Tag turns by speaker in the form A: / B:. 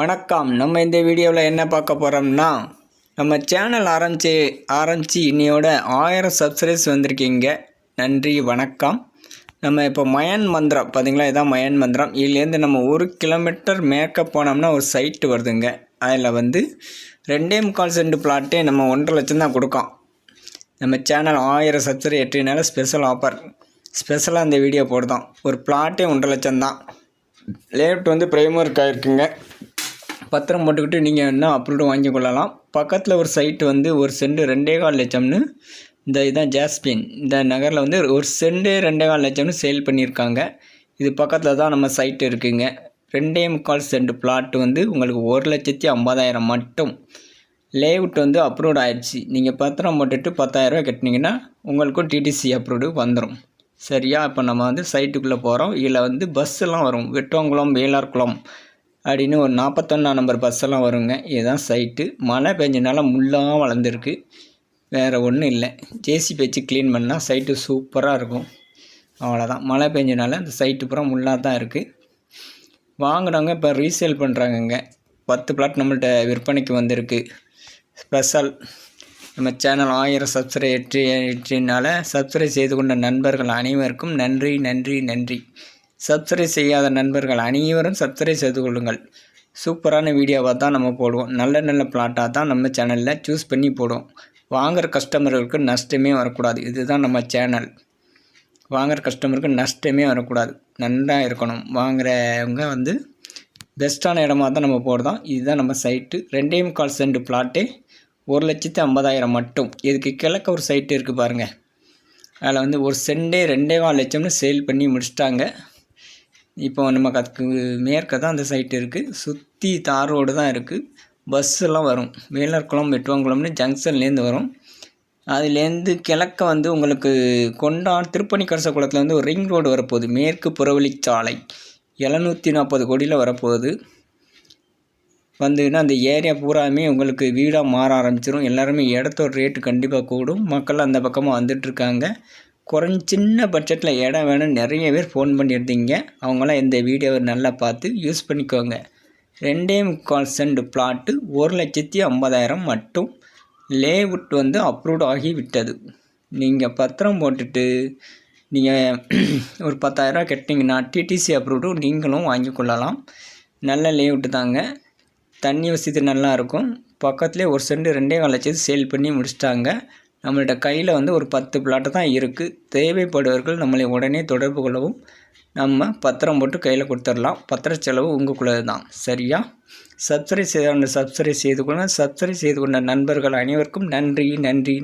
A: வணக்கம். நம்ம இந்த வீடியோவில் என்ன பார்க்க போகிறோம்னா நம்ம சேனல் ஆரம்பிச்சு ஆரம்பித்து இன்னையோட ஆயிரம் சப்ஸ்கிரைப்ஸ் வந்திருக்கீங்க. நன்றி வணக்கம். நம்ம இப்போ மயன் மந்திரம் பார்த்தீங்களா இதான் மயன் மந்திரம். இதுலேருந்து நம்ம ஒரு கிலோமீட்டர் மேற்க போனோம்னா ஒரு சைட்டு வருதுங்க. அதில் வந்து ரெண்டே முக்கால் சென்ட் பிளாட்டே நம்ம ஒன்றரை லட்சம் தான் கொடுக்கோம். நம்ம சேனல் ஆயிரம் சப்ஸ்கிரைப் எட்டினால ஸ்பெஷல் ஆஃபர் ஸ்பெஷலாக இந்த வீடியோ போடுதான் ஒரு பிளாட்டே ஒன்றரை லட்சம் தான். லேஅவுட் வந்து பிரைமருக்கு ஆயிருக்குங்க. பத்திரம் போட்டுக்கிட்டு நீங்கள் என்ன அப்ரூவ்டு வாங்கி கொள்ளலாம். பக்கத்தில் ஒரு சைட்டு வந்து ஒரு செண்டு ரெண்டே கால் லட்சம்னு இந்த இதுதான் ஜாஸ்பின் இந்த நகரில் வந்து ஒரு செண்டு ரெண்டே கால் லட்சம்னு சேல் பண்ணியிருக்காங்க. இது பக்கத்தில் தான் நம்ம சைட்டு இருக்குங்க. ரெண்டே முக்கால் செண்டு பிளாட் வந்து உங்களுக்கு ஒரு லட்சத்தி ஐம்பதாயிரம் மட்டும். லேஅவுட் வந்து அப்ரூவ்ட் ஆயிடுச்சு. நீங்கள் பத்திரம் போட்டுட்டு பத்தாயிரரூவா கட்டினீங்கன்னா உங்களுக்கும் டிடிசி அப்ரூவ்டு வந்துடும் சரியா? இப்போ நம்ம வந்து சைட்டுக்குள்ளே போகிறோம் இதில் வந்து பஸ்ஸெல்லாம் வரும். வெட்டுவங்குளம் வேளார்குளம் அப்படின்னு ஒரு நாற்பத்தொன்னா நம்பர் பஸ்ஸெல்லாம் வருங்க. இதுதான் சைட்டு மழை பெஞ்சனால முள்ளாக வளர்ந்துருக்கு. வேறு ஒன்றும் இல்லை. ஜேசி வச்சு க்ளீன் பண்ணால் சைட்டு சூப்பராக இருக்கும். அவ்வளோதான் மழை பெஞ்சனால அந்த சைட்டு பூரா முள்ளாக தான் இருக்குது வாங்கினவங்க இப்போ ரீசேல் பண்ணுறாங்கங்க பத்து பிளாட் நம்மள்கிட்ட விற்பனைக்கு வந்திருக்கு. ஸ்பெஷல் நம்ம சேனல் ஆயிரம் சப்ஸ்கிரைப் எட்டு சப்ஸ்கிரைப் செய்து கொண்ட நண்பர்கள் அனைவருக்கும் நன்றி நன்றி நன்றி. சப்ஸ்கிரைப் செய்யாத நண்பர்கள் அனைவரும் சப்ஸ்கிரைப் செய்து கொள்ளுங்கள். சூப்பரான வீடியோவாக தான் நம்ம போடுவோம். நல்ல நல்ல பிளாட்டாக தான் நம்ம சேனலில் சூஸ் பண்ணி போடுவோம். வாங்குகிற கஸ்டமர்களுக்கு நஷ்டமே வரக்கூடாது. இதுதான் நம்ம சேனல் வாங்குகிற கஸ்டமருக்கு நஷ்டமே வரக்கூடாது. நன்றாக இருக்கணும். வாங்குறவங்க வந்து பெஸ்ட்டான இடமா தான் நம்ம போடுறோம். இதுதான் நம்ம சைட்டு ரெண்டே முக்கால் சென்ட் பிளாட்டே ஒரு லட்சத்து ஐம்பதாயிரம் மட்டும். இதுக்கு கிழக்க ஒரு சைட்டு இருக்குது பாருங்கள் அதில் வந்து ஒரு செண்டே ரெண்டே கால் லட்சம்னு சேல் பண்ணி முடிச்சிட்டாங்க. இப்போ நமக்கு அதுக்கு மேற்க தான் அந்த சைட் இருக்குது சுற்றி தார் ரோடு தான் இருக்குது பஸ்ஸெல்லாம் வரும். வேலர்குளம் வெட்டுவாங்குளம்னு ஜங்ஷன்லேருந்து வரும். அதுலேருந்து கிழக்க வந்து உங்களுக்கு கொண்டான் திருப்பணி கரசகுளத்துலேருந்து ஒரு ரிங் ரோடு வரப்போகுது. மேற்கு புறவழிச்சாலை. எழுநூற்றி நாற்பது கோடியில் வரப்போகுது. வந்துன்னா அந்த ஏரியா பூராமே உங்களுக்கு வீடாக மாற ஆரம்பிச்சிடும் எல்லாருமே இடத்தோட ரேட்டு கண்டிப்பாக கூடும். மக்கள் அந்த பக்கமாக வந்துட்டுருக்காங்க குறைஞ்ச சின்ன பட்ஜெட்டில் இடம் வேணும் நிறைய பேர் ஃபோன் பண்ணியிருந்தீங்க. அவங்களாம் இந்த வீடியோவை நல்லா பார்த்து யூஸ் பண்ணிக்கோங்க. ரெண்டே முக்கால் சென்ட் பிளாட்டு ஒரு லட்சத்தி ஐம்பதாயிரம் மட்டும் லேவுட் வந்து அப்ரூவ் ஆகி விட்டது. நீங்கள் பத்திரம் போட்டுட்டு நீங்கள் ஒரு பத்தாயிரரூவா கட்டினீங்கன்னா டிடிசி அப்ரூவ்டும் நீங்களும் வாங்கி கொள்ளலாம். நல்ல லேவுட்டு தாங்க. தண்ணி வசதி நல்லாயிருக்கும் பக்கத்துலேயே ஒரு சென்ட் ரெண்டே கால் லட்சத்து சேல் பண்ணி முடிச்சிட்டாங்க. நம்மள்கிட்ட கையில் வந்து ஒரு பத்து பிளாட்டு தான் இருக்குது தேவைப்படுவர்கள் நம்மளை உடனே தொடர்பு கொள்ளவும் நம்ம பத்திரம் போட்டு கையில் கொடுத்துடலாம். பத்திர செலவு உங்களுக்குள்ளது தான் சரியா? சப்ஸ்கிரைப் செய்த சப்ஸ்கிரைப் செய்து கொள்ள சப்ஸ்கிரைப் செய்து கொண்ட நண்பர்கள் அனைவருக்கும் நன்றி நன்றி.